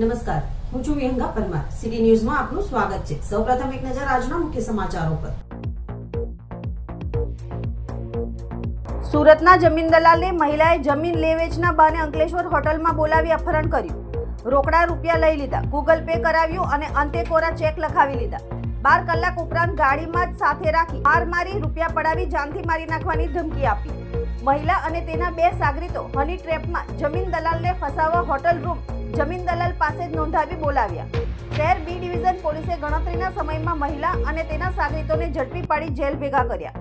નમસ્કાર. હું છું વિહંગા પરમાર. સિટી ન્યૂઝમાં આપનું સ્વાગત છે. સૌપ્રથમ એક નજર આજના મુખ્ય સમાચારો પર. સુરતના જમીન દલાલને મહિલાએ જમીન લે વેચના બાને અંકલેશ્વર હોટલમાં બોલાવી અપહરણ કર્યું. રોકડા રૂપિયા લઈ લીધા. ગૂગલ પે કરાવ્યું અને અંતે કોરા ચેક લખાવી લીધા. બાર કલાક ઉપરાંત ગાડીમાં જ સાથે રાખી માર મારી રૂપિયા પડાવી જાનથી મારી નાખવાની ધમકી આપી. મહિલા અને તેના બે સાગરીતો હની ટ્રેપમાં જમીન દલાલને ફસાવવા હોટલ રૂમ જમીન દલાલ પાસે જ નોંધાવી બોલાવ્યા. શહેર બી ડિવિઝન પોલીસે ગણતરીના સમયમાં મહિલા અને તેના સાગરીતોને ઝડપી પાડી જેલ ભેગા કર્યા.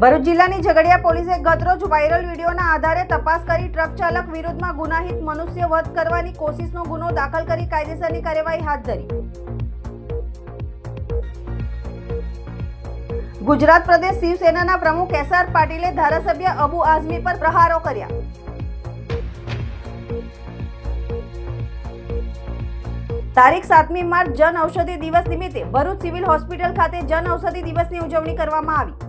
ભરૂચ જિલ્લાની ઝઘડિયા પોલીસે ગતરોજ વાયરલ વિડીયોના આધારે તપાસ કરી ટ્રક ચાલક વિરુદ્ધમાં ગુનાહિત મનુષ્ય વધ કરવાની કોશિશનો ગુનો દાખલ કરી કાયદેસરની કાર્યવાહી હાથ ધરી. ગુજરાત પ્રદેશ શિવસેનાના પ્રમુખ એસ આર પાટીલે ધારાસભ્ય અબુ આઝમી પર પ્રહારો કર્યા. તારીખ સાતમી માર્ચ જન ઔષધિ દિવસ નિમિત્તે ભરૂચ સિવિલ હોસ્પિટલ ખાતે જન ઔષધિ દિવસની ઉજવણી કરવામાં આવી.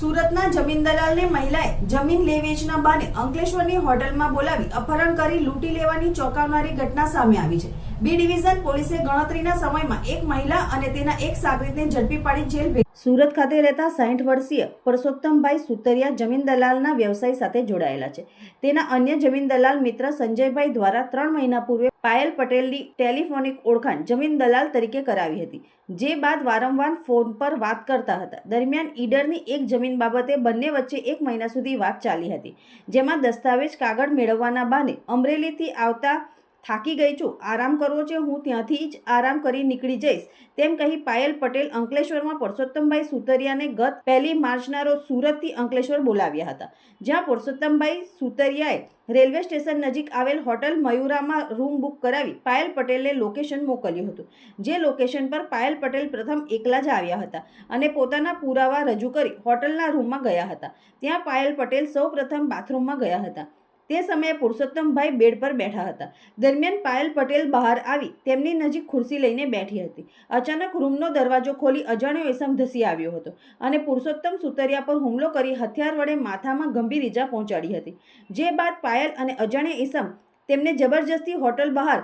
સુરતના જમીન દલાલને મહિલાએ જમીન લે વેચના બાને અંકલેશ્વરની હોટલમાં બોલાવી અપહરણ કરી, લૂંટી લેવાની ચોંકાવનારી ઘટના સામે આવી છે. બી ડિવિઝન પોલીસે ગણતરીના સમયમાં એક મહિલા અને તેના એક સાગરીતને ઝડપી પાડી જેલ સુરત ખાતે રહેતા સાઠ વર્ષીય પરસોત્તમભાઈ સુતરિયા જમીન દલાલના વ્યવસાય સાથે જોડાયેલા છે. તેના અન્ય જમીન દલાલ મિત્ર સંજયભાઈ દ્વારા ત્રણ મહિના પૂર્વે પાયલ પટેલની ટેલિફોનિક ઓળખાણ જમીન દલાલ તરીકે કરાવી હતી, જે બાદ વારંવાર ફોન પર વાત કરતા હતા. દરમિયાન ઈડરની એક જમીન બાબતે બંને વચ્ચે એક મહિના સુધી વાત ચાલી હતી, જેમાં દસ્તાવેજ કાગળ મેળવવાના બહાને અમરેલીથી આવતા થાકી ગઈ છું. આરામ કરવો છે, હું ત્યાંથી જ આરામ કરી નીકળી જઈશ. તેમ કહી પાયલ પટેલ અંકલેશ્વરમાં પરસોત્તમભાઈ સુતરિયાને ગત પહેલી માર્ચના રોજ સુરતથી અંકલેશ્વર બોલાવ્યા હતા. જ્યાં પરસોત્તમભાઈ સુતરિયાએ રેલવે સ્ટેશન નજીક આવેલ હોટલ મયુરામાં રૂમ બુક કરાવી પાયલ પટેલને લોકેશન મોકલ્યું હતું. જે લોકેશન પર પાયલ પટેલ પ્રથમ એકલા જ આવ્યા હતા અને પોતાના પુરાવા રજૂ કરી હોટલના રૂમમાં ગયા હતા. ત્યાં પાયલ પટેલ સૌ પ્રથમ બાથરૂમમાં ગયા હતા. તે સમયે પુરુષોત્તમભાઈ બેડ પર બેઠા હતા. દરમિયાન પાયલ પટેલ બહાર આવી તેમની નજીક ખુરશી લઈને બેઠી હતી. અચાનક રૂમનો દરવાજો ખોલી અજાણ્યો એસમ ધસી આવ્યો હતો અને પુરુષોત્તમ સુતરિયા પર હુમલો કરી હથિયાર વડે માથામાં ગંભીર ઈજા પહોંચાડી હતી. જે બાદ પાયલ અને અજાણ્યા ઈસમ તેમને જબરજસ્તી હોટલ બહાર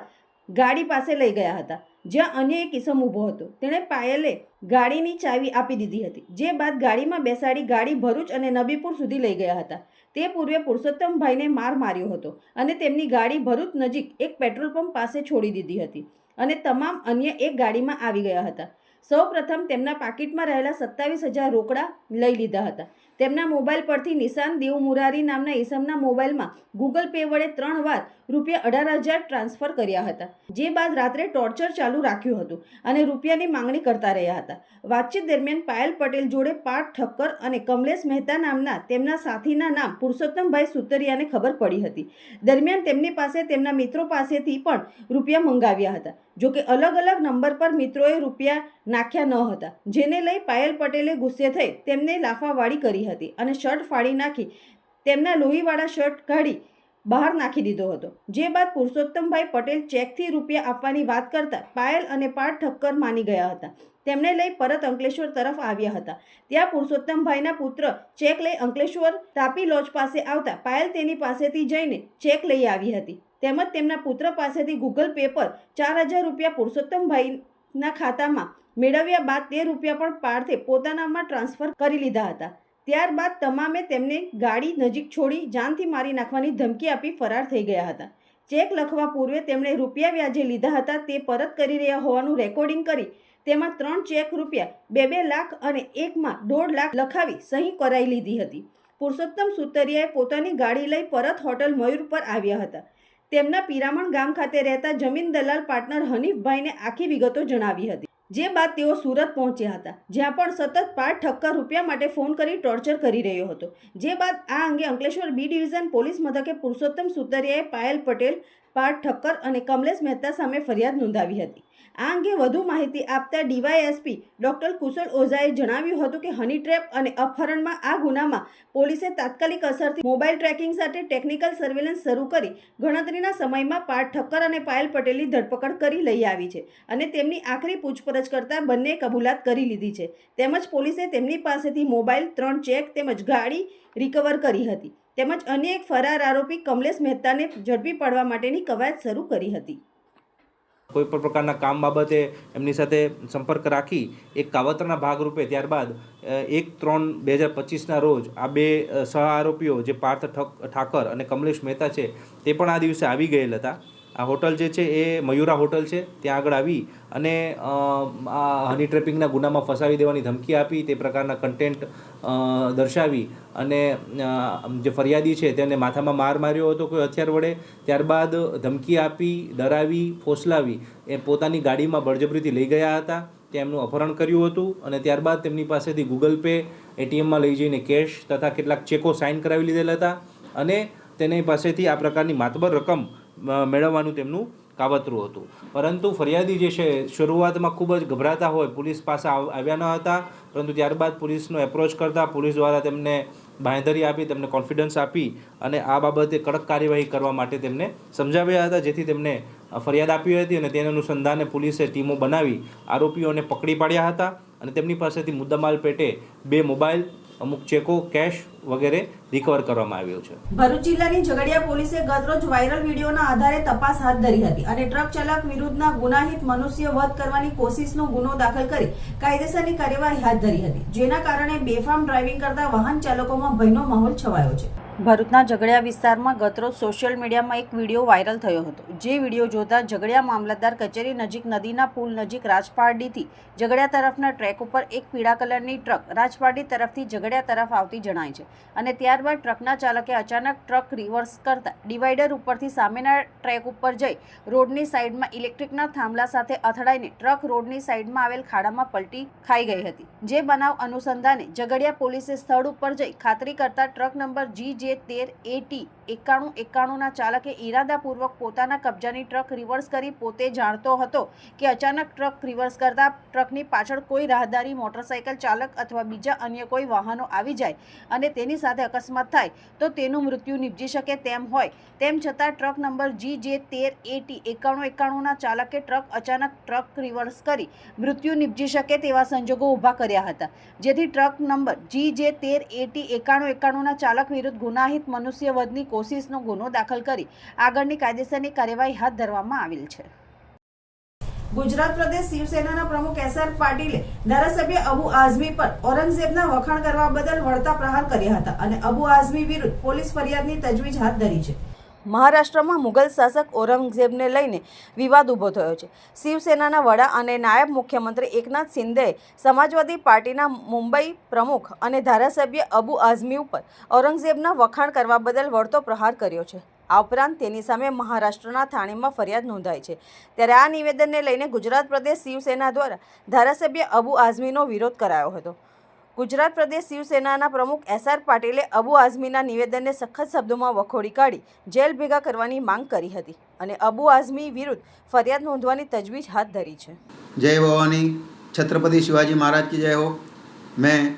ગાડી પાસે લઈ ગયા હતા. જ્યાં અન્ય એક ઈસમ ઊભો હતો. તેણે પાયલે ગાડીની ચાવી આપી દીધી હતી, જે બાદ ગાડીમાં બેસાડી ગાડી ભરૂચ અને નબીપુર સુધી લઈ ગયા હતા. તે પૂર્વે પુરુષોત્તમભાઈને માર માર્યો હતો અને તેમની ગાડી ભરૂચ નજીક એક પેટ્રોલ પંપ પાસે છોડી દીધી હતી અને તમામ અન્ય એક ગાડીમાં આવી ગયા હતા. સૌ પ્રથમ તેમના પાકીટમાં રહેલા સત્તાવીસ હજાર રોકડા લઈ લીધા હતા. તેમના મોબાઈલ પરથી નિશાન દેવ મુરારી નામના ઈસમના મોબાઈલમાં ગૂગલ પે વડે ત્રણ વાર રૂપિયા અઢાર હજાર ટ્રાન્સફર કર્યા હતા, જે બાદ રાત્રે ટોર્ચર ચાલુ રાખ્યું હતું અને રૂપિયાની માંગણી કરતા રહ્યા હતા. વાતચીત દરમિયાન પાયલ પટેલ જોડે પાર્થ ઠક્કર અને કમલેશ મહેતા નામના તેમના સાથીના નામ પુરુષોત્તમભાઈ સુતરિયાને ખબર પડી હતી. દરમિયાન તેમની પાસે તેમના મિત્રો પાસેથી પણ રૂપિયા મંગાવ્યા હતા, જોકે અલગ અલગ નંબર પર મિત્રોએ રૂપિયા નાખ્યા ન હતા. જેને લઈ પાયલ પટેલે ગુસ્સે થઈ તેમને લાફાવાળી કરી હતી અને શર્ટ ફાડી નાખી તેમના લોહીવાળા શર્ટ કાઢી બહાર નાખી દીધો હતો. જે બાદ પુરુષોત્તમભાઈ પટેલ ચેકથી રૂપિયા આપવાની વાત કરતા પાયલ અને પાઠ ઠક્કર માની ગયા હતા. તેમને લઈ પરત અંકલેશ્વર તરફ આવ્યા હતા. ત્યાં પુરુષોત્તમભાઈના પુત્ર ચેક લઈ અંકલેશ્વર તાપી લોજ પાસે આવતા પાયલ તેની પાસેથી જઈને ચેક લઈ આવી હતી. તેમજ તેમના પુત્ર પાસેથી ગૂગલ પે પર ચાર હજાર રૂપિયા પુરુષોત્તમભાઈના ખાતામાં મેળવ્યા બાદ તે રૂપિયા પણ પાર્થે પોતાનામાં ટ્રાન્સફર કરી લીધા હતા. ત્યારબાદ તમામે તેમને ગાડી નજીક છોડી જાનથી મારી નાખવાની ધમકી આપી ફરાર થઈ ગયા હતા. ચેક લખવા પૂર્વે તેમણે રૂપિયા વ્યાજે લીધા હતા તે પરત કરી રહ્યા હોવાનું રેકોર્ડિંગ કરી તેમાં ત્રણ ચેક રૂપિયા, બે બે લાખ અને એકમાં દોઢ લાખ લખાવી સહી કરાઈ લીધી હતી. પુરુષોત્તમ સુતરિયાએ પોતાની ગાડી લઈ પરત હોટલ મયુર પર આવ્યા હતા. તેમના પિરામણ ગામ ખાતે રહેતા જમીન દલાલ પાર્ટનર હનીફભાઈને આખી વિગતો જણાવી હતી. જે બાદ તેઓ સુરત પહોંચ્યા હતા, જ્યાં પણ સતત પાંચ ઠક્કર રૂપિયા માટે ફોન કરી ટોર્ચર કરી રહ્યો હતો. જે બાદ આ અંગે અંકલેશ્વર બી ડિવિઝન પોલીસ મથકે પુરુષોત્તમ સુતરિયાએ પાયલ પટેલ પાર્થ ઠક્કર અને કમલેશ મહેતા સામે ફરિયાદ નોંધાવી હતી. આ અંગે વધુ માહિતી આપતા ડીવાયએસપી ડોક્ટર કુશળ ઓઝાએ જણાવ્યું હતું કે હની ટ્રેપ અને અપહરણમાં આ ગુનામાં પોલીસે તાત્કાલિક અસરથી મોબાઈલ ટ્રેકિંગ સાથે ટેકનિકલ સર્વેલન્સ શરૂ કરી ગણતરીના સમયમાં પાર્થ ઠક્કર અને પાયલ પટેલની ધરપકડ કરી લઈ આવી છે અને તેમની આખરી પૂછપરછ કરતા બંને કબૂલાત કરી લીધી છે. તેમજ પોલીસે તેમની પાસેથી મોબાઈલ, ત્રણ ચેક તેમજ ગાડી રિકવર કરી હતી. તેમજ અન્ય એક ફરાર આરોપી કમલેશ મહેતાને ઝડપી પાડવા માટેની કવાયત શરૂ કરી હતી. કોઈ પણ પ્રકારના કામ બાબતે એમની સાથે સંપર્ક રાખી એક કાવતરના ભાગરૂપે ત્યારબાદ એક ત્રણ બે હજાર પચીસના રોજ આ બે સહ આરોપીઓ જે પાર્થ ઠક, ઠાકર અને કમલેશ મહેતા છે તે પણ આ દિવસે આવી ગયેલ હતા. આ હોટલ જે છે એ મયુરા હોટલ છે. ત્યાં આગળ આવી અને આ હની ટ્રેપિંગના ગુનામાં ફસાવી દેવાની ધમકી આપી, તે પ્રકારના કન્ટેન્ટ દર્શાવી અને જે ફરિયાદી છે તેને માથામાં માર માર્યો હતો કોઈ હથિયાર વડે. ત્યારબાદ ધમકી આપી, ડરાવી, ફોસલાવી, એ પોતાની ગાડીમાં બળજબરીથી લઈ ગયા હતા. તેમનું અપહરણ કર્યું હતું અને ત્યારબાદ તેમની પાસેથી ગૂગલ પે એટીએમમાં લઈ જઈને કેશ તથા કેટલાક ચેકો સાઇન કરાવી લીધેલા હતા. અને તેની પાસેથી આ પ્રકારની માતબર રકમ મેળવવાનું તેમનું કાવતરું હતું. પરંતુ ફરિયાદી જે છે, શરૂઆતમાં ખૂબ જ ગભરાતા હોય, પોલીસ પાસે આવ- આવ્યા ન હતા, પરંતુ ત્યારબાદ પોલીસનો એપ્રોચ કરતા પોલીસ દ્વારા તેમને બાંધરી આપી, તેમને કોન્ફિડન્સ આપી અને આ બાબતે કડક કાર્યવાહી કરવા માટે તેમને સમજાવ્યા હતા, જેથી તેમને ફરિયાદ આપી હતી અને તેના અનુસંધાને પોલીસે ટીમો બનાવી આરોપીઓને પકડી પાડ્યા હતા અને તેમની પાસેથી મુદ્દામાલ પેટે બે મોબાઈલ અમુક ચેકો, કેશ વગેરે રિકવર કરવામાં આવ્યો છે. ભરૂચ જિલ્લાની ઝઘડિયા પોલીસે ગતરોજ વાયરલ વિડીયોના આધારે તપાસ હાથ ધરી હતી અને ટ્રક ચાલક વિરુદ્ધના ગુનાહિત મનુષ્ય વધ કરવાની કોશિશનો ગુનો દાખલ કરી કાયદેસરની કાર્યવાહી હાથ ધરી હતી, જેના કારણે બેફામ ડ્રાઇવિંગ કરતા વાહન ચાલકોમાં ભયનો માહોલ છવાયો છે. ભરૂચના ઝઘડિયા વિસ્તારમાં ગતરોજ સોશિયલ મીડિયામાં એક વીડિયો વાયરલ થયો હતો. જે વીડિયો જોતાં ઝઘડિયા મામલતદાર કચેરી નજીક નદીના પુલ નજીક રાજપારડીથી ઝઘડિયા તરફના ટ્રેક ઉપર એક પીળા કલરની ટ્રક રાજપારડી તરફથી ઝઘડિયા તરફ આવતી જણાય છે અને ત્યારબાદ ટ્રકના ચાલકે અચાનક ટ્રક રિવર્સ કરતા ડિવાઈડર ઉપરથી સામેના ટ્રેક ઉપર જઈ રોડની સાઈડમાં ઇલેક્ટ્રિકના થાંભલા સાથે અથડાઈને ટ્રક રોડની સાઈડમાં આવેલ ખાડામાં પલટી ખાઈ ગઈ હતી. જે બનાવ અનુસંધાને ઝઘડિયા પોલીસે સ્થળ ઉપર જઈ ખાતરી કરતા ટ્રક નંબર જી જે તેર, એટી, એકાણું, એકાણુંના ચાલકે ઇરાદાપૂર્વક પોતાના કબજાની ટ્રક રિવર્સ કરી પોતે જાણતો હતો કે અચાનક ટ્રક રિવર્સ કરતા ટ્રકની પાછળ કોઈ રાહદારી મોટરસાઇકલ ચાલક અથવા બીજા અન્ય કોઈ વાહનો આવી જાય અને તેની સાથે અકસ્માત થાય, તો તેનું મૃત્યુ નિપજી શકે તેમ હોય. તેમ છતાં ટ્રક નંબર જી જે તેર, એટી, એકાણું, એકાણુંના ચાલકે ટ્રક અચાનક ટ્રક રિવર્સ કરી મૃત્યુ નિપજી શકે તેવા સંજોગો ઊભા કર્યા હતા. જેથી ટ્રક નંબર જી જે તેર, એટી, એકાણું, એકાણુંના ચાલક વિરુદ્ધ ગુનાહિત મનુષ્યવધની કોશિશનો ગુનો દાખલ કરી આગળની કાયદેસરની કાર્યવાહી હાથ ધરવામાં આવેલ છે. ગુજરાત પ્રદેશ શિવસેનાના પ્રમુખ એસ આર પાટીલે ધારાસભ્ય અબુ આઝમી પર ઔરંગઝેબના વખાણ કરવા બદલ વળતા પ્રહાર કર્યા હતા અને અબુ આઝમી વિરુદ્ધ પોલીસ ફરિયાદની તજવીજ હાથ ધરી છે. મહારાષ્ટ્રમાં મુગલ શાસક ઔરંગઝેબને લઈને વિવાદ ઊભો થયો છે. શિવસેનાના વડા અને નાયબ મુખ્યમંત્રી એકનાથ શિંદેએ સમાજવાદી પાર્ટીના મુંબઈ પ્રમુખ અને ધારાસભ્ય અબુ આઝમી ઉપર ઔરંગઝેબના વખાણ કરવા બદલ વળતો પ્રહાર કર્યો છે. આ ઉપરાંત તેની સામે મહારાષ્ટ્રના થાણેમાં ફરિયાદ નોંધાઈ છે. ત્યારે આ નિવેદનને લઈને ગુજરાત પ્રદેશ શિવસેના દ્વારા ધારાસભ્ય અબુ આઝમીનો વિરોધ કરાયો હતો. ગુજરાત પ્રદેશ શિવસેનાના પ્રમુખ એસ આર પાટીલે અબુ આઝમીના નિવેદનને સખત શબ્દોમાં વખોડી કાઢી જેલ ભેગા કરવાની માંગ કરી હતી અને અબુ આઝમી વિરુદ્ધ ફરિયાદ નોંધવાની તજવીજ હાથ ધરી છે. જય ભવાની. છત્રપતિ શિવાજી મહારાજ કી જય હો. મેં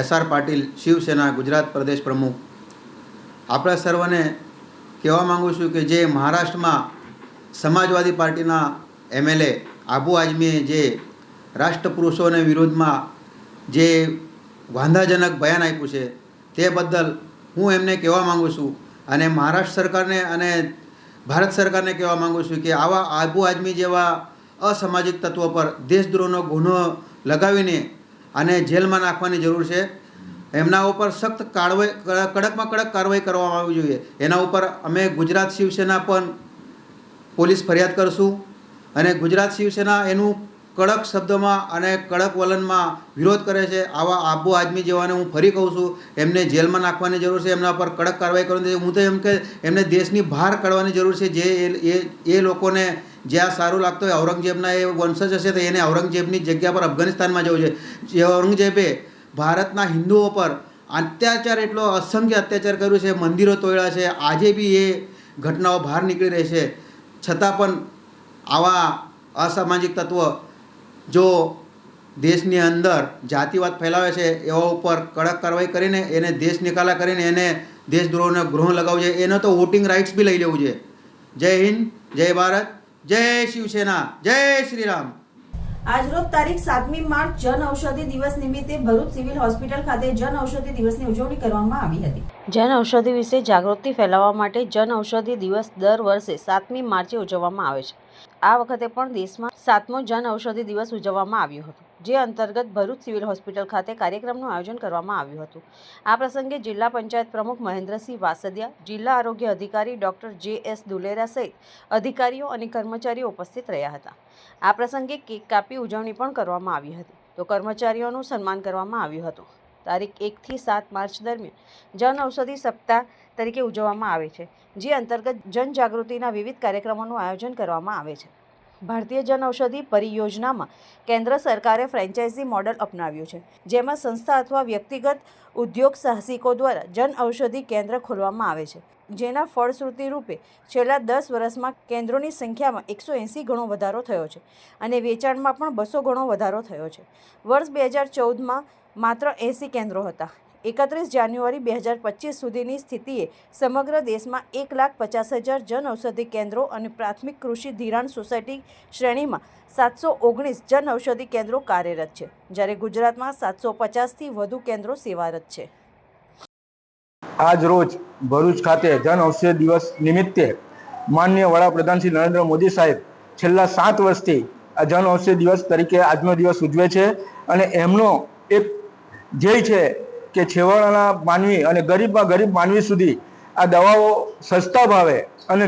એસ આર પાટીલ શિવસેના ગુજરાત પ્રદેશ પ્રમુખ આપણા સર્વને કહેવા માંગુ છું કે જે મહારાષ્ટ્રમાં સમાજવાદી પાર્ટીના એમએલએ આબુ આઝમીએ જે રાષ્ટ્રપુરુષોને વિરોધમાં જે વાંધાજનક બયાન આપ્યું છે. તે બદલ હું એમને કહેવા માગું છું અને મહારાષ્ટ્ર સરકારને અને ભારત સરકારને કહેવા માગું છું કે આવા આબુ આઝમી જેવા અસામાજિક તત્વો પર દેશદ્રોહનો ગુનો લગાવીને અને જેલમાં નાખવાની જરૂર છે. એમના ઉપર સખ્ત કારવાઈ કડકમાં કડક કાર્યવાહી કરવામાં આવવી જોઈએ. એના ઉપર અમે ગુજરાત શિવસેના પણ પોલીસ ફરિયાદ કરશું અને ગુજરાત શિવસેના એનું કડક શબ્દોમાં અને કડક વલણમાં વિરોધ કરે છે. આવા આબુ આદમી જેવાને હું ફરી કહું છું, એમને જેલમાં નાખવાની જરૂર છે, એમના પર કડક કાર્યવાહી કરવાની હું તો એમ કે એમને દેશની બહાર કાઢવાની જરૂર છે. જે એ એ લોકોને જ્યાં સારું લાગતું હોય, ઔરંગઝેબના એ વંશજ હશે તો એને ઔરંગઝેબની જગ્યા પર અફઘાનિસ્તાનમાં જવું છે જે ઔરંગઝેબે ભારતના હિન્દુઓ પર અત્યાચાર એટલો અસંખ્ય અત્યાચાર કર્યું છે. મંદિરો તોડ્યા છે. આજે બી એ ઘટનાઓ બહાર નીકળી રહી છે. છતાં પણ આવા અસામાજિક તત્વ જો દેશની અંદર જાતિવાદ ફેલાવે છે એવા ઉપર કડક કાર્યવાહી કરીને એને દેશ નિકાલા કરીને એને દેશદ્રોહને ગૃહ લગાવવું જોઈએ. એનો તો વોટિંગ રાઇટ્સ બી લઈ લેવું છે જય હિન્દ જય ભારત જય શિવસેના જય શ્રી રામ આજરોજ તારીખ સાતમી માર્ચ જન ઔષધિ દિવસ નિમિત્તે ભરૂચ સિવિલ હોસ્પિટલ ખાતે જન ઔષધિ દિવસની ઉજવણી કરવામાં આવી હતી. જન ઔષધિ વિશે જાગૃતિ ફેલાવવા માટે જન ઔષધિ દિવસ દર વર્ષે સાતમી માર્ચે ઉજવવામાં આવે છે. આ વખતે પણ દેશમાં સાતમો જન ઔષધિ દિવસ ઉજવવામાં આવ્યો હતો, જે અંતર્ગત ભરૂચ સિવિલ હોસ્પિટલ ખાતે કાર્યક્રમનું આયોજન કરવામાં આવ્યું હતું. આ પ્રસંગે જિલ્લા પંચાયત પ્રમુખ મહેન્દ્રસિંહ વાસદિયા, જિલ્લા આરોગ્ય અધિકારી ડોક્ટર જે એસ દુલેરા સહિત અધિકારીઓ અને કર્મચારીઓ ઉપસ્થિત રહ્યા હતા. આ પ્રસંગે કેક કાપી ઉજવણી પણ કરવામાં આવી હતી. તો કર્મચારીઓનું સન્માન કરવામાં આવ્યું હતું. તારીખ એકથી સાત માર્ચ દરમિયાન જન ઔષધિ સપ્તાહ તરીકે ઉજવવામાં આવે છે, જે અંતર્ગત જનજાગૃતિના વિવિધ કાર્યક્રમોનું આયોજન કરવામાં આવે છે. ભારતીય જન ઔષધિ પરિયોજનામાં કેન્દ્ર સરકારે ફ્રેન્ચાઇઝી મોડલ અપનાવ્યું છે, જેમાં સંસ્થા અથવા વ્યક્તિગત ઉદ્યોગ સાહસિકો દ્વારા જન ઔષધિ કેન્દ્ર ખોલવામાં આવે છે. જેના ફળશ્રુતિ રૂપે છેલ્લા દસ વર્ષમાં કેન્દ્રોની સંખ્યામાં એકસો એંસી ગણો વધારો થયો છે અને વેચાણમાં પણ બસો ગણો વધારો થયો છે. વર્ષ બે હજાર ચૌદમાં માત્ર એંસી કેન્દ્રો હતા. એકત્રીસ જાન્યુઆરી બે હજાર પચીસ સુધીની સ્થિતિએ સમગ્ર દેશમાં એક લાખ પચાસ હજાર જન ઔષધિ કેન્દ્રો અને પ્રાથમિક કૃષિ ધિરાણ સોસાયટી શ્રેણીમાં સાતસો ઓગણીસ જન ઔષધિ કેન્દ્રો કાર્યરત છે, જ્યારે ગુજરાતમાં સાતસો પચાસથી વધુ કેન્દ્રો સેવારત છે. આજ રોજ ભરૂચ ખાતે જન ઔષધિ દિવસ નિમિત્તે માન્ય વડાપ્રધાન શ્રી નરેન્દ્ર મોદી સાહેબ છેલ્લા સાત વર્ષથી આ જન ઔષધિ દિવસ તરીકે આજનો દિવસ ઉજવે છે અને એમનો એક ધ્યેય છે કે છેવાડાના માનવી અને ગરીબમાં ગરીબ માનવી સુધી આ દવાઓ સસ્તા ભાવે અને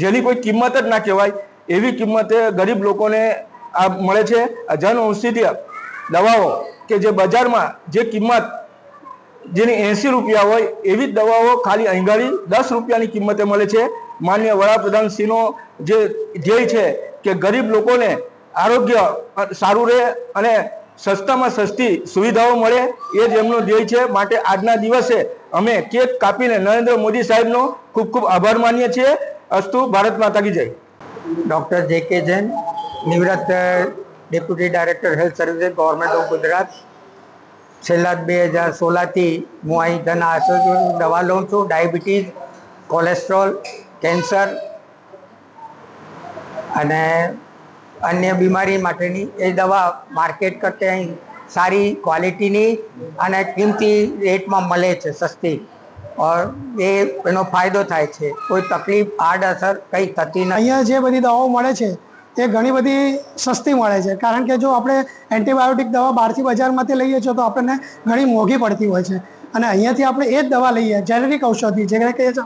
જેની કોઈ કિંમત જ ના કહેવાય, એવી કિંમતે ગરીબ લોકોને આ મળે છે. આ જન ઔષધિ દવાઓ કે જે બજારમાં જે કિંમત જેની એંસી રૂપિયા હોય, એવી જ દવાઓ ખાલી અહીંગાડી દસ રૂપિયાની કિંમતે મળે છે. માન્ય વડાપ્રધાનશ્રીનો જે ધ્યેય છે કે ગરીબ લોકોને આરોગ્ય સારું રહે અને સસ્તામાં સસ્તી સુવિધાઓ મળે એ જ એમનો ધ્યેય છે. માટે આજના દિવસે અમે કેક કાપીને નરેન્દ્ર મોદી સાહેબનો ખૂબ ખૂબ આભાર માનીએ છીએ. અસ્તુ, ભારત માતા કી જય. ડૉક્ટર જે કે જૈન, નિવૃત્ત deputy director health services government of Gujarat. છેલ્લા બે હજાર સોળથી હું અહીં ધન આસોસિએશન દવા લઉં છું. ડાયાબિટીસ, કોલેસ્ટ્રોલ, કેન્સર અને અન્ય બીમારી માટેની એ દવા માર્કેટ કરતાં સારી ક્વોલિટીની અને કિંમતી રેટમાં મળે છે, સસ્તી. ઓર એ એનો ફાયદો થાય છે. કોઈ તકલીફ, આડઅસર કંઈ થતી નથી. અહીંયા જે બધી દવાઓ મળે છે એ ઘણી બધી સસ્તી મળે છે. કારણ કે જો આપણે એન્ટીબાયોટિક દવા બહારથી બજારમાંથી લઈએ છીએ, તો આપણને ઘણી મોંઘી પડતી હોય છે. અને અહીંયાથી આપણે એ જ દવા લઈએ, જેનેરિક ઔષધિ, જે કહીએ છીએ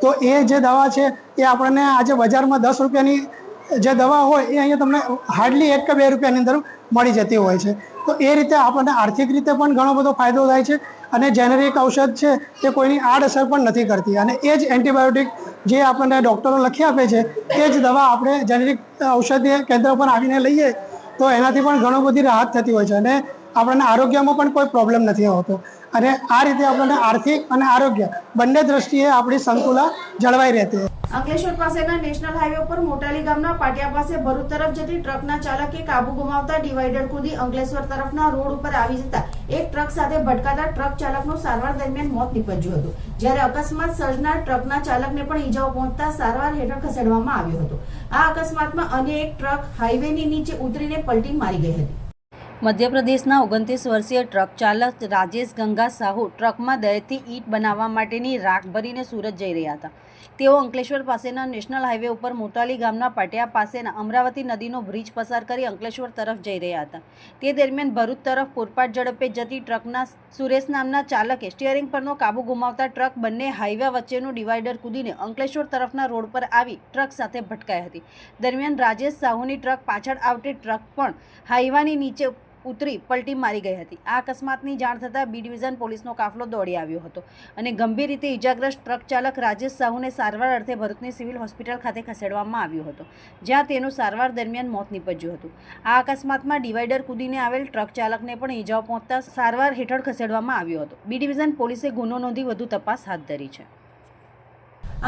તો એ જે દવા છે, એ આપણને આજે બજારમાં દસ રૂપિયાની જે દવા હોય એ અહીંયા તમને હાર્ડલી એક કે બે રૂપિયાની અંદર મળી જતી હોય છે. તો એ રીતે આપણને આર્થિક રીતે પણ ઘણો બધો ફાયદો થાય છે અને જેનેરિક ઔષધ છે તે કોઈની આડઅસર પણ નથી કરતી. અને એ જ એન્ટીબાયોટિક જે આપણને ડૉક્ટરો લખી આપે છે, એ જ દવા આપણે જેનેરિક ઔષધિય કેન્દ્ર પર આવીને લઈએ તો એનાથી પણ ઘણો બધી રાહત થતી હોય છે અને આપણને આરોગ્યમાં પણ કોઈ પ્રોબ્લેમ નથી હોતો અને આ રીતે આપણને આર્થિક અને આરોગ્ય બંને દ્રષ્ટિએ આપણી સંતુલા જળવાઈ રહેતી અંકલેશ્વર પાસેના નેશનલ હાઈવે પર મોટાલી ગામના પાટિયા પાસે ભરૂચ તરફ જતી ટ્રકના ચાલકે કાબુ ગુમાવતા ડિવાઈડર કૂદી અંકલેશ્વર તરફના રોડ ઉપર આવી જતા એક ટ્રક સાથે ભટકાતા ટ્રક ચાલકનું સારવાર દરમિયાન મોત નીપજ્યું હતું. જ્યારે અકસ્માત સર્જનાર ટ્રકના ચાલકને પણ ઈજાઓ પહોંચતા સારવાર હેઠળ ખસેડવામાં આવ્યો હતો. આ અકસ્માતમાં અન્ય એક ટ્રક હાઈવેની નીચે ઉતરીને પલટી મારી ગઈ હતી. મધ્યપ્રદેશના ઓગણત્રીસ વર્ષીય ટ્રક ચાલક રાજેશ ગંગા સાહુ ટ્રકમાં દહેજથી ઈંટ બનાવવા માટેની રાખ ભરીને સુરત જઈ રહ્યા હતા. તેઓ અંકલેશ્વર પાસેના નેશનલ હાઈવે ઉપર મોટાલી ગામના પાટિયા પાસેના અમરાવતી નદીનો બ્રિજ પસાર કરી અંકલેશ્વર તરફ જઈ રહ્યા હતા. તે દરમિયાન ભરૂચ તરફ પૂરપાટ ઝડપે જતી ટ્રકના સુરેશ નામના ચાલકે સ્ટિયરિંગ પરનો કાબુ ગુમાવતા ટ્રક બંને હાઈવે વચ્ચેનું ડિવાઈડર કૂદીને અંકલેશ્વર તરફના રોડ પર આવી ટ્રક સાથે ભટકાઈ હતી. દરમિયાન રાજેશ સાહુની ટ્રક પાછળ આવતી ટ્રક પણ હાઈવાની નીચે ઉતરી પલટી મારી ગઈ હતી. આ અકસ્માતની જાણ થતાં બી ડિવિઝન પોલીસનો કાફલો દોડી આવ્યો હતો અને ગંભીર રીતે ઇજાગ્રસ્ત ટ્રક ચાલક રાજેશ સાહુને સારવાર અર્થે ભરૂચની સિવિલ હોસ્પિટલ ખાતે ખસેડવામાં આવ્યો હતો, જ્યાં તેનું સારવાર દરમિયાન મોત નીપજ્યું હતું. આ અકસ્માતમાં ડિવાઈડર કૂદીને આવેલ ટ્રક ચાલકને પણ ઇજાઓ પહોંચતા સારવાર હેઠળ ખસેડવામાં આવ્યો હતો. બી ડિવિઝન પોલીસે ગુનો નોંધી વધુ તપાસ હાથ ધરી છે.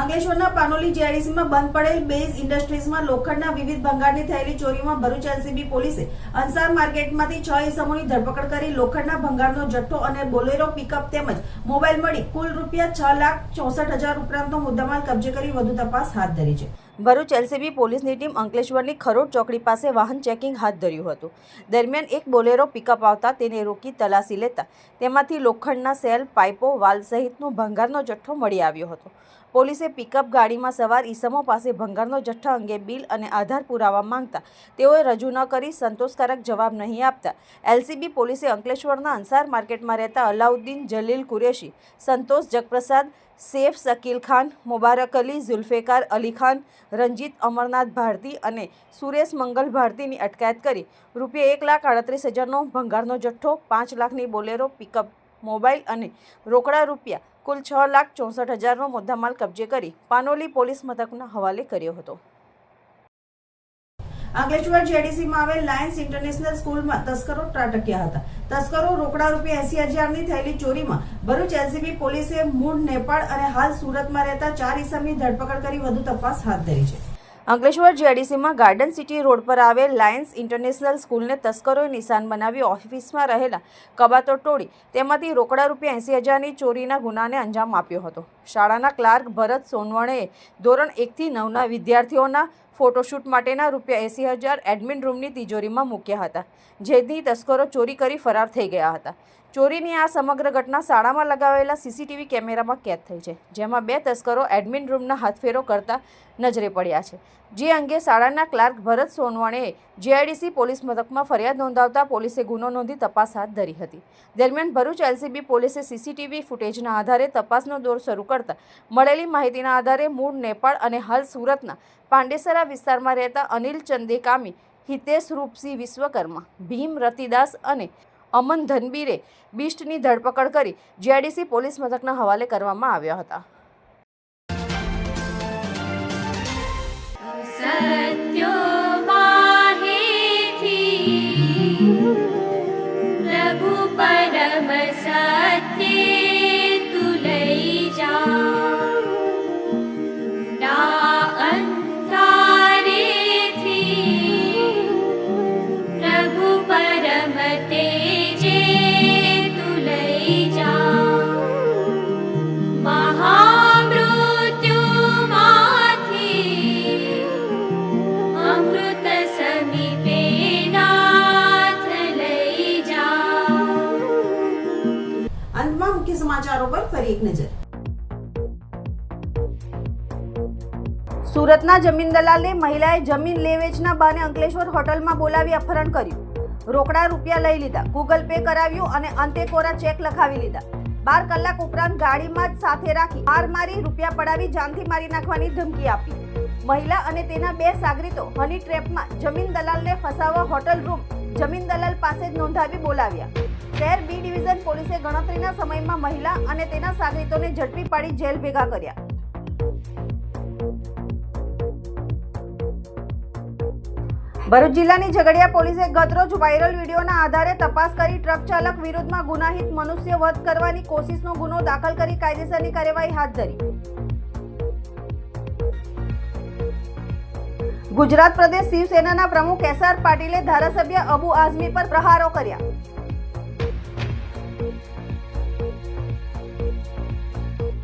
અંકલેશ્વરના પાનોલી જીઆઈડીસીમાં બંધ પડેલ બેઝ ઇન્ડસ્ટ્રીઝમાં લોખંડના વિવિધ ભંગારની થયેલી ચોરીમાં ભરૂચ એલસીબી પોલીસે અંસાર માર્કેટમાંથી છ ઇસમોની ધરપકડ કરી લોખંડના ભંગારનો જથ્થો અને બોલેરો પિકઅપ તેમજ મોબાઈલ મળી કુલ રૂપિયા છ લાખ ચોસઠ હજાર ઉપરાંતનો મુદ્દામાલ કબજે કરી વધુ તપાસ હાથ ધરી છે. ભરૂચ એલસીબી પોલીસની ટીમ અંકલેશ્વરની ખરોડ ચોકડી પાસે વાહન ચેકિંગ હાથ ધર્યું હતું. દરમિયાન એક બોલેરો પિકઅપ આવતા તેને રોકી તલાસી લેતા તેમાંથી લોખંડના સેલ, પાઇપો, વાલ સહિતનો ભંગારનો જથ્થો મળી આવ્યો હતો. પોલીસે પિકઅપ ગાડીમાં સવાર ઈસમો પાસે ભંગારનો જથ્થા અંગે બિલ અને આધાર પુરાવા માંગતા. તેઓએ રજૂ ન કરી સંતોષકારક જવાબ નહીં આપતા. એલસીબી પોલીસે અંકલેશ્વરના અંસાર માર્કેટમાં રહેતા અલાઉદ્દીન જલીલ કુરેશી, સંતોષ જગપ્રસાદ, સેફ શકીલ ખાન, મુબારક અલી, ઝુલ્ફેકાર અલી ખાન, રંજીત અમરનાથ ભારતી અને સુરેશ મંગલ ભારતીની અટકાયત કરી. રૂપિયા એક લાખ આડત્રીસ હજારનો ભંગારનો જથ્થો, પાંચ લાખની બોલેરો, પિકઅપ, મોબાઈલ અને રોકડા રૂપિયા કુલ છ લાખ ચોસઠ હજારનો મુદ્દામાલ કબજે કરી પાનોલી પોલીસ મથકના હવાલે કર્યો હતો. અંકલેશ્વર જેડીસીમાં આવેલ લાયન્સ ઇન્ટરનેશનલ સ્કૂલમાં તસ્કરો ત્રાટક્યા હતા. તસ્કરો રોકડા રૂપિયા એસી હજારની થયેલી ચોરીમાં ભરૂચ એલસીબી પોલીસે મૂળ નેપાળ અને હાલ સુરતમાં રહેતા ચાર ઇસમની ધરપકડ કરી વધુ તપાસ હાથ ધરી છે. અંકલેશ્વર જીઆઈડીસીમાં ગાર્ડન સિટી રોડ પર આવેલ લાયન્સ ઇન્ટરનેશનલ સ્કૂલને તસ્કરોએ નિશાન બનાવી ઓફિસમાં રહેલા કબાતો તોડી તેમાંથી રોકડા રૂપિયા એંસી હજારની ચોરીના ગુનાને અંજામ આપ્યો હતો. શાળાના ક્લાર્ક ભરત સોનવણેએ ધોરણ એકથી નવના વિદ્યાર્થીઓના ફોટોશૂટ માટેના રૂપિયા એંસી હજાર એડમિન રૂમની તિજોરીમાં મૂક્યા હતા. જેથી તસ્કરો ચોરી કરી ફરાર થઈ ગયા હતા. ચોરીની આ સમગ્ર ઘટના શાળામાં લગાવેલા સીસીટીવી કેમેરામાં કેદ થઈ છે, જેમાં બે તસ્કરો એડમિન રૂમના હાથફેરો કરતા નજરે પડ્યા છે. જે અંગે શાળાના ક્લાર્ક ભરત સોનવાણેએ જીઆઈડીસી પોલીસ મથકમાં ફરિયાદ નોંધાવતા પોલીસે ગુનો નોંધી તપાસ હાથ ધરી હતી. દરમિયાન ભરૂચ એલસીબી પોલીસે સીસીટીવી ફૂટેજના આધારે તપાસનો દોર શરૂ કરતા મળેલી માહિતીના આધારે મૂળ નેપાળ અને હાલ સુરતના પાંડેસરા વિસ્તારમાં રહેતા અનિલ ચંદેકામી, હિતેશ રૂપસિંહ વિશ્વકર્મા, ભીમ રતિદાસ અને અમન ધનબીરે બિસ્ટની ધરપકડ કરી જીઆઈડીસી પોલીસ મથકના હવાલે કરવામાં આવ્યા હતા. પ્રભુ પરમ સત્ય નજર. સુરતના જમીન દલાલે મહિલાએ જમીન લેવેચના બહાને અંકલેશ્વર હોટલમાં બોલાવી અપહરણ કર્યું. રોકડા રૂપિયા લઈ લીધા, ગૂગલ પે કરાવ્યું અને અંતે કોરા ચેક લખાવી લીધા. બાર કલાક ઉપરાંત ગાડીમાં જ સાથે રાખી માર મારી રૂપિયા પડાવી જાનથી મારી નાખવાની ધમકી આપી. મહિલા અને તેના બે સાગરીતો હની ટ્રેપમાં જમીન દલાલને ફસાવવા હોટલ રૂમ જમીન દલાલ પાસે જ નોંધાવી બોલાવ્યા. શહેર બી ડિવિઝન પોલીસે ગણતરીના સમયમાં મહિલા અને તેના સાગરીતોને ઝડપી પાડી જેલ ભેગા કર્યા. ભરૂચ જિલ્લાની ઝઘડિયા પોલીસે ગતરોજ વાયરલ વિડીયોના આધારે તપાસ કરી ટ્રક ચાલક વિરુદ્ધમાં ગુનાહિત મનુષ્ય વધ કરવાની કોશિશનો ગુનો દાખલ કરી કાયદેસરની કાર્યવાહી હાથ ધરી. ગુજરાત પ્રદેશ શિવસેનાના પ્રમુખ એસ આર પાટીલે ધારાસભ્ય અબુ આઝમી પર પ્રહારો કર્યા.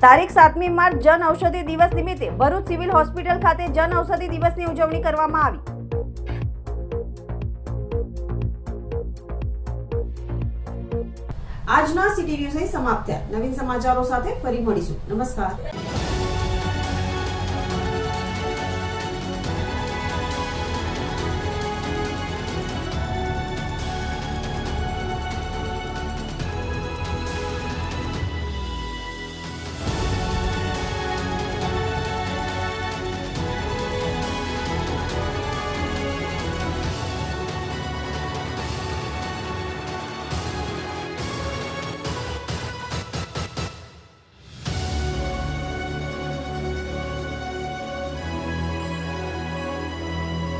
તારીખ સાતમી માર્ચ જન ઔષધિ દિવસ નિમિત્તે ભરૂચ સિવિલ હોસ્પિટલ ખાતે જન ઔષધિ દિવસની ઉજવણી કરવામાં આવી. આજના સિટી ન્યૂઝ સમાપ્ત થયા. નવીન સમાચારો સાથે ફરી મળીશું. નમસ્કાર.